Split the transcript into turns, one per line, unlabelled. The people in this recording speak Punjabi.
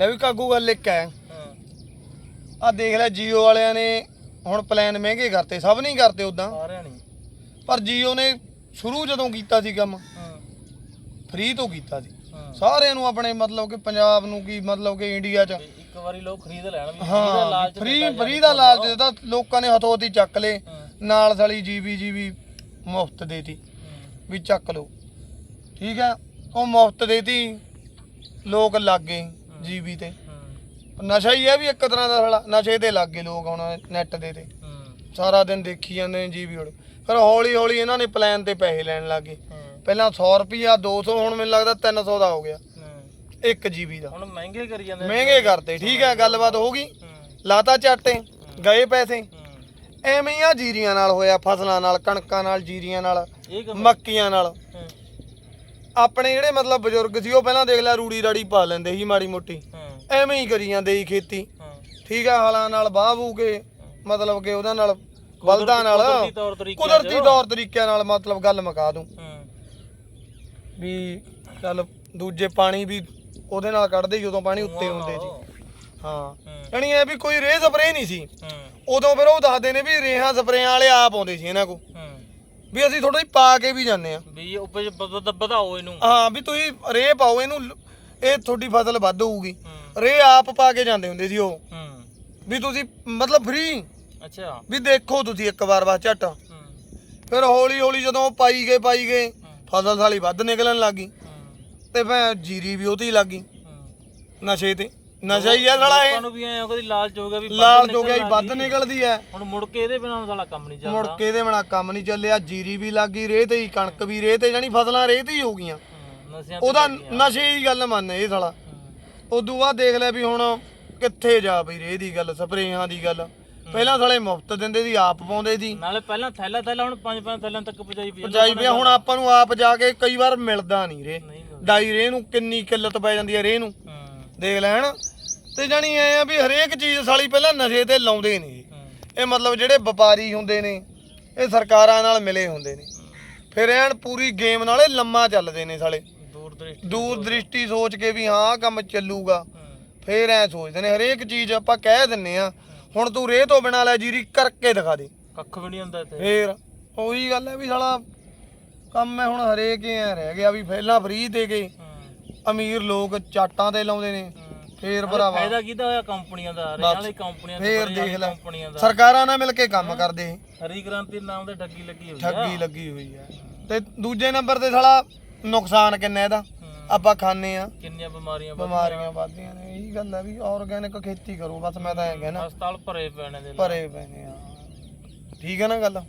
ਲੈ ਵੀ ਕਾਗੂ ਗੱਲ ਇੱਕ ਹੈ। ਆ ਦੇਖ ਲੈ ਜੀਓ ਵਾਲਿਆਂ ਨੇ ਹੁਣ ਪਲਾਨ ਮਹਿੰਗੇ ਕਰਤੇ ਸਭ ਨਹੀਂ ਕਰਤੇ ਉਦਾਂ
ਸਾਰਿਆਂ ਨਹੀਂ
ਪਰ ਜੀਓ ਨੇ ਸ਼ੁਰੂ ਜਦੋਂ ਕੀਤਾ ਸੀ ਕੰਮ ਫ੍ਰੀ ਤੋਂ ਕੀਤਾ ਸੀ। ਸਾਰਿਆਂ ਨੂੰ ਆਪਣੇ ਮਤਲਬ ਕਿ ਪੰਜਾਬ ਨੂੰ ਕੀ ਮਤਲਬ ਕਿ ਇੰਡੀਆ 'ਚ
ਇੱਕ ਵਾਰੀ ਲੋਕ ਖਰੀਦ ਲੈਣ ਵੀ free ਦਾ ਲਾਲਚ
ਫ੍ਰੀ
ਜਾ
ਫ੍ਰੀ ਦਾ ਲਾਲਚ ਦਿੱਤਾ ਲੋਕਾਂ ਨੇ ਹਥੋਤੀ ਚੱਕ ਲੇ। ਨਾਲ ਸਾਲੀ ਜੀਬੀ ਜੀਬੀ ਮੁਫਤ ਦੇਤੀ। ਵੀ ਚੱਕ ਲਓ। ਠੀਕ ਹੈ ਉਹ ਮੁਫਤ ਦੇਤੀ ਲੋਕ ਲੱਗ ਗਏ। ਜੀਬੀ ਤੇ। ਨਸ਼ਾ ਹੀ ਹੈ ਵੀ ਇੱਕ ਤਰ੍ਹਾਂ ਦਾ ਸਾਲਾ ਨਸ਼ੇ ਤੇ ਲੱਗ ਗਏ ਲੋਕ ਹੁਣ ਨੈਟ ਦੇ ਤੇ। ਸਾਰਾ ਦਿਨ ਦੇਖੀ ਜਾਂਦੇ ਨੇ ਜੀਬੀ ਉੜ ਫਿਰ ਹੌਲੀ ਹੌਲੀ ਇਹਨਾਂ ਨੇ ਪਲਾਨ ਤੇ ਪੈਸੇ ਲੈਣ ਲੱਗ ਗਏ। ਪਹਿਲਾਂ 100 ਰੁਪਿਆ 200 ਹੁਣ ਮੈਨੂੰ ਲੱਗਦਾ 300 ਦਾ ਹੋ ਗਿਆ। 1 ਜੀਬੀ ਦਾ।
ਹੁਣ ਮਹਿੰਗੇ ਕਰੀ ਜਾਂਦੇ
ਮਹਿੰਗੇ ਕਰਤੇ ਠੀਕ ਹੈ ਗੱਲਬਾਤ ਹੋ ਗਈ। ਲਾਤਾ ਚਾਟੇ ਗਏ ਪੈਸੇ। ਐਵੇਂ ਆ ਜੀਰੀਆਂ ਨਾਲ ਹੋਇਆ ਫਸਲਾਂ ਨਾਲ ਕਣਕਾਂ ਨਾਲ ਜੀਰੀਆਂ ਨਾਲ ਮੱਕੀਆਂ ਨਾਲ। ਆਪਣੇ ਜਿਹੜੇ ਮਤਲਬ ਬਜ਼ੁਰਗ ਸੀ ਉਹ ਪਹਿਲਾਂ ਦੇਖ ਲੈ ਰੂੜੀ ਰਾੜੀ ਪਾ ਲੈਂਦੇ ਸੀ ਮਾੜੀ ਮੋਟੀ। ਐਵੇਂ ਹੀ ਕਰੀ ਜਾਂਦੇ ਸੀ ਖੇਤੀ ਠੀਕ ਆ ਹਲਾਂ ਨਾਲ ਬਾਹ ਬੂ ਕੇ ਮਤਲਬ ਕਿ ਉਹਦਾ ਨਾਲ ਬਲਦਾਂ ਨਾਲ
ਕੁਦਰਤੀ ਤੌਰ ਤਰੀਕਿਆਂ
ਨਾਲ ਮਤਲਬ ਗੱਲ ਮੁਕਾ ਦੂੰ। ਵੀ ਚੱਲ ਦੂਜੇ ਪਾਣੀ ਵੀ ਉਹਦੇ ਨਾਲ ਕੱਢਦੇ ਜਦੋਂ ਪਾਣੀ ਉੱਤੇ ਹੁੰਦੇ ਸੀ। ਹਾਂ। ਯਾਨੀ ਇਹ ਵੀ ਕੋਈ ਰੇਹ ਸਪਰੇ ਨਹੀਂ ਸੀ। ਉਦੋਂ ਫਿਰ ਉਹ ਦੱਸਦੇ ਨੇ ਵੀ ਰੇਹਾਂ ਸਪਰੇਆਂ ਵਾਲੇ ਆਪ ਆਉਂਦੇ ਸੀ ਇਹਨਾਂ ਕੋ ਵੀ ਅਸੀਂ ਥੋੜਾ ਜਿਹਾ ਪਾ ਕੇ ਵੀ ਜਾਂਦੇ ਆ
ਵੀ ਉੱਪਰ ਵਧਾਓ ਇਹਨੂੰ।
ਹਾਂ ਵੀ ਤੁਸੀਂ ਰੇਹ ਪਾਓ ਇਹਨੂੰ ਲ- ਇਹ ਤੁਹਾਡੀ ਫਸਲ ਵੱਧ ਹੋਊਗੀ।
ਹੂੰ।
ਰੇਹ ਆਪ ਪਾ ਕੇ ਜਾਂਦੇ ਹੁੰਦੇ ਸੀ ਉਹ।
ਹੂੰ।
ਵੀ ਤੁਸੀਂ ਮਤਲਬ ਫ੍ਰੀ
ਅੱਛਾ।
ਵੀ ਦੇਖੋ ਤੁਸੀਂ ਇੱਕ ਵਾਰ ਬਸ ਝੱਟ।
ਹੂੰ।
ਫਿਰ ਹੌਲੀ ਹੌਲੀ ਜਦੋਂ ਉਹ ਪਾਈ ਗਏ ਪਾਈ ਗਏ ਫਸਲ ਸਾਲੀ ਵੱਧ ਨਿਕਲਣ ਲੱਗੀ
ਹੂੰ।
ਤੇ ਮੈਂ ਜੀਰੀ ਵੀ ਉਹਦੀ ਲੱਗੀ
ਹੂੰ।
ਨਸ਼ੇ ਤੇ। ਨਸ਼ਾ ਹੀ ਆ ਸਾਲਾ ਇਹ।
ਲੋਕਾਂ ਨੂੰ ਵੀ ਐ ਕਦੀ ਲਾਲਚ ਹੋ ਗਿਆ ਵੀ ਵੱਧ
ਲਾਲ
ਨਿਕਲਣ
ਵੱਧ
ਲੱਗ ਗਈ।
ਨਿਕਲਦੀ ਐ।
ਹੁਣ ਮੁੜ ਕੇ ਇਹਦੇ ਬਿਨਾਂ ਸਾਲਾ ਕੰਮ ਨਹੀਂ
ਮੁੜ
ਚੱਲਦਾ
ਕੇ ਇਹਦੇ ਬਣਾ ਕੰਮ ਨਹੀਂ ਚੱਲਿਆ ਜੀਰੀ ਵੀ ਲੱਗੀ ਰੇਹ ਤੇ ਹੀ ਕਣਕ ਵੀ ਰੇਹ ਤੇ ਜਾਨੀ ਫਸਲਾਂ ਰੇਹ ਤੇ ਹੀ ਹੋ ਗਈਆਂ।
ਹੂੰ, ਨਸ਼ਿਆਂ ਤੇ
ਉਹਦਾ
ਲੱਗ।
ਨਸ਼ੇ ਦੀ ਗੱਲ ਮੰਨ ਇਹ ਸਾਲਾ।
ਹੂੰ,
ਉਦੋਂ ਬਾਅਦ ਦੇਖ ਲੈ ਵੀ ਹੁਣ ਕਿੱਥੇ ਜਾ ਬਈ ਰੇਹ ਦੀ ਗੱਲ ਸਪਰੇਆਂ ਦੀ ਗੱਲ। ਪਹਿਲਾਂ ਸਾਲੇ ਮੁਫਤ ਦਿੰਦੇ ਸੀ ਆਪ ਪਾਉਂਦੇ ਸੀ।
ਨਾਲੇ ਪਹਿਲਾਂ ਥੈਲਾ ਥੈਲਾ ਹੁਣ ਪੰਜ ਪੰਜ ਥੈਲਾਂ ਤੱਕ ਪਹੁੰਚਾਈ ਪਈ ਆ।
ਪਜਾਈ ਪਿਆ ਹੁਣ ਆਪਾਂ ਨੂੰ ਆਪ ਜਾ ਕੇ ਕਈ ਵਾਰ ਮਿਲਦਾ ਨਹੀਂ ਰੇ
ਨਹੀਂ ਮਿਲਦਾ।
ਡਾਈ ਰੇ ਨੂੰ ਕਿੰਨੀ ਕਿੱਲਤ ਪੈ ਜਾਂਦੀ ਹੈ ਰੇ ਨੂੰ। ਦੇਖ ਲੈ ਹਣ ਤੇ ਜਾਣੀ ਐ ਆ ਵੀ ਹਰੇਕ ਚੀਜ਼ ਸਾਲੀ ਪਹਿਲਾਂ ਨਸ਼ੇ ਤੇ ਲਾਉਂਦੇ ਨੇ।
ਹੂੰ
ਇਹ ਮਤਲਬ ਜਿਹੜੇ ਵਪਾਰੀ ਹੁੰਦੇ ਨੇ ਇਹ ਸਰਕਾਰਾਂ ਨਾਲ ਮਿਲੇ ਹੁੰਦੇ ਨੇ। ਫਿਰ ਐਨ ਪੂਰੀ ਗੇਮ ਨਾਲੇ ਲੰਮਾ ਚੱਲਦੇ ਨੇ ਸਾਲੇ।
ਦੂਰ ਦ੍ਰਿਸ਼ਟੀ
ਦੂਰ ਦ੍ਰਿਸ਼ਟੀ ਸੋਚ ਕੇ ਵੀ ਹਾਂ ਕੰਮ ਚੱਲੂਗਾ। ਫਿਰ ਐ ਸੋਚਦੇ ਨੇ ਹਰੇਕ ਚੀਜ਼ ਆਪਾਂ ਕਹਿ ਦਿੰਨੇ ਆ ਹੁਣ ਤੂੰ ਰੇ ਤੋਂ ਬਿਨਾਂ ਲੈ ਜੀਰੀ ਕਰਕੇ ਦਿਖਾ ਦੇ।
ਕੱਖ ਵੀ ਨਹੀਂ ਹੁੰਦਾ ਇੱਥੇ।
ਫੇਰ ਉਹੀ ਗੱਲ ਹੈ ਵੀ ਸਾਲਾ ਕੰਮ ਹੈ ਹੁਣ ਹਰੇਕ ਹੀ ਐ ਰਹਿ ਗਿਆ ਵੀ ਪਹਿਲਾਂ ਫ੍ਰੀ ਦੇ ਕੇ
ਹੂੰ,
ਅਮੀਰ ਲੋਕ ਚਾਟਾਂ ਤੇ ਲਾਉਂਦੇ ਨੇ। ਫੇਰ ਭਰਾਵਾ।
ਫਾਇਦਾ ਕਿਹਦਾ ਹੋਇਆ ਕੰਪਨੀਆਂ ਦਾ? ਰੇਹਾਂ ਵਾਲੀ ਕੰਪਨੀਆਂ ਦਾ
ਫੇਰ ਦੇਖ ਲੈ।
ਕੰਪਨੀਆਂ ਦਾ।
ਸਰਕਾਰਾਂ ਨਾਲ ਮਿਲ ਕੇ ਕੰਮ ਕਰਦੇ।
ਹਰੀ ਕ੍ਰਾਂਤੀ ਨਾਮ ਤੇ ਠੱਗੀ ਲੱਗੀ ਹੋਈ ਆ।
ਠੱਗੀ ਲੱਗੀ ਹੋਈ ਹੈ ਤੇ ਦੂਜੇ ਨੰਬਰ ਤੇ ਸਾਲਾ ਨੁਕਸਾਨ ਕਿੰਨਾ ਇਹਦਾ? ਆਪਾਂ ਖਾਂਦੇ ਆ।
ਕਿੰਨੀਆਂ ਬਿਮਾਰੀਆਂ
ਬਿਮਾਰੀਆਂ ਵੱਧਦੀਆਂ ਨੇ। ਇਹੀ ਗੱਲ ਹੈ ਵੀ ਆਰਗੈਨਿਕ ਖੇਤੀ ਕਰੋ। ਬਸ ਮੈਂ ਤਾਂ ਇਹ ਕਹਿਣਾ।
ਹਸਪਤਾਲ ਭਰੇ ਪੈਣੇ ਦੇ
ਭਰੇ ਨੇ ਆ। ਠੀਕ ਹੈ ਨਾ ਗੱਲ?